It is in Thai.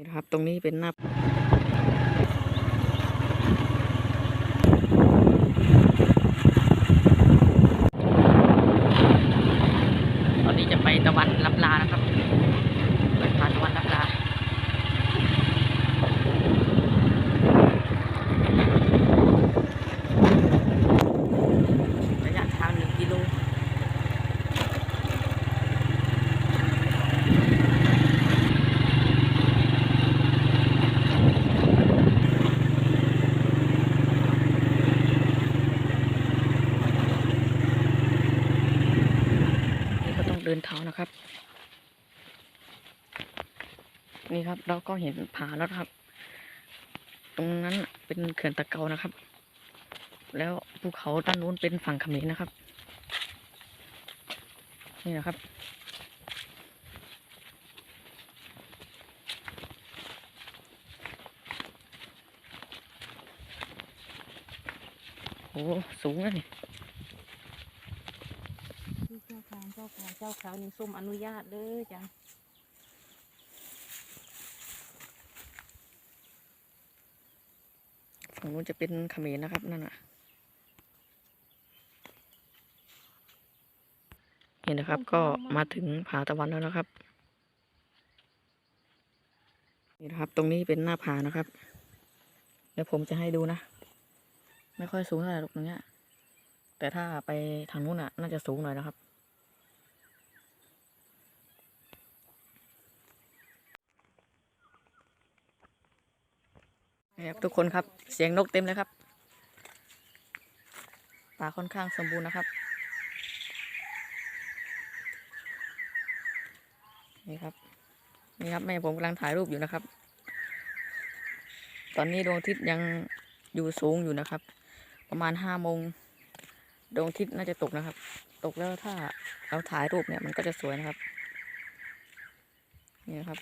นี่นะครับ ตรงนี้เป็นหน้าตอนนี้จะไปตะวันรับลานะครับไปผ่านตะวันรับลา ระยะทางหนึ่งกิโล นี่ก็ต้อง เดินเท้านะครับ นี่ครับเราก็เห็นผาแล้วครับ ตรงนั้นเป็นเขื่อนตะเกานะครับ แล้วภูเขาด้านนู้นเป็นฝั่งเขมรนะครับ นี่นะครับโอ้สูงนะนี่ ที่เจ้าทางเจ้าทางเจ้าเขานี่ส้มอนุญาตเลยจ้ะฝั่งนู้นจะเป็นเขมรนะครับนั่นน่ะนี่นะครับก็มาถึงผาตะวันแล้วนะครับ นี่นะครับ ตรงนี้เป็นหน้าผานะครับ เดี๋ยวผมจะให้ดูนะ ไม่ค่อยสูงเท่าไหร่หรอกตรงเนี้ยแต่ถ้าไปทางนู้นอะ น่าจะสูงหน่อยนะครับ ครับทุกคนครับเสียงนกเต็มเลยครับป่าค่อนข้างสมบูรณ์นะครับนี่ครับนี่ครับแม่ผมกำลังถ่ายรูปอยู่นะครับ ตอนนี้ดวงอาทิตย์ยังอยู่สูงอยู่นะครับ ประมาณห้าโมงดวงอาทิตย์น่าจะตกนะครับ ตกแล้วถ้าเราถ่ายรูปเนี่ยมันก็จะสวยนะครับนี่ครับ